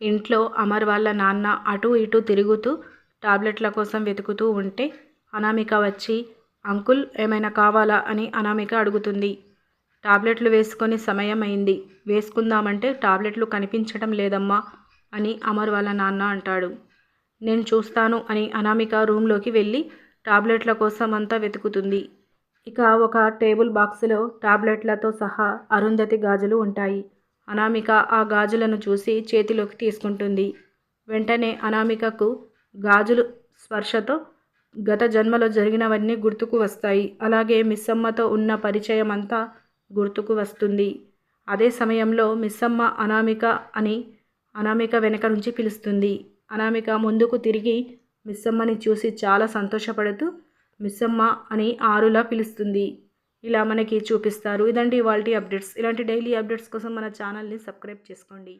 ఇంట్లో అమర్ వాళ్ళ నాన్న అటూ ఇటూ తిరుగుతూ టాబ్లెట్ల కోసం వెతుకుతూ ఉంటే అనామిక వచ్చి అంకుల్ ఏమైనా కావాలా? అని అనామిక అడుగుతుంది. టాబ్లెట్లు వేసుకొని సమయం అయింది వేసుకుందామంటే టాబ్లెట్లు కనిపించడం లేదమ్మా అని అమర్ వాళ్ళ నాన్న అంటాడు. నేను చూస్తాను అని అనామిక రూమ్లోకి వెళ్ళి టాబ్లెట్ల కోసం అంతా వెతుకుతుంది. ఇక ఒక టేబుల్ బాక్స్లో టాబ్లెట్లతో సహా అరుంధతి గాజులు ఉంటాయి. అనామిక ఆ గాజులను చూసి చేతిలోకి తీసుకుంటుంది. వెంటనే అనామికకు గాజులు స్పర్శతో గత జన్మలో జరిగినవన్నీ గుర్తుకు వస్తాయి. అలాగే మిస్సమ్మతో ఉన్న పరిచయం అంతా గుర్తుకు వస్తుంది. అదే సమయంలో మిస్సమ్మ అనామిక అని అనామిక వెనక నుంచి పిలుస్తుంది. అనామిక ముందుకు తిరిగి మిస్సమ్మని చూసి చాలా సంతోషపడుతూ మిస్సమ్మ అని ఆరులా పిలుస్తుంది. ఇలా మనకి చూపిస్తారు. ఇదండి వాళ్ళ అప్డేట్స్. ఇలాంటి డైలీ అప్డేట్స్ కోసం మన ఛానల్ని సబ్స్క్రైబ్ చేసుకోండి.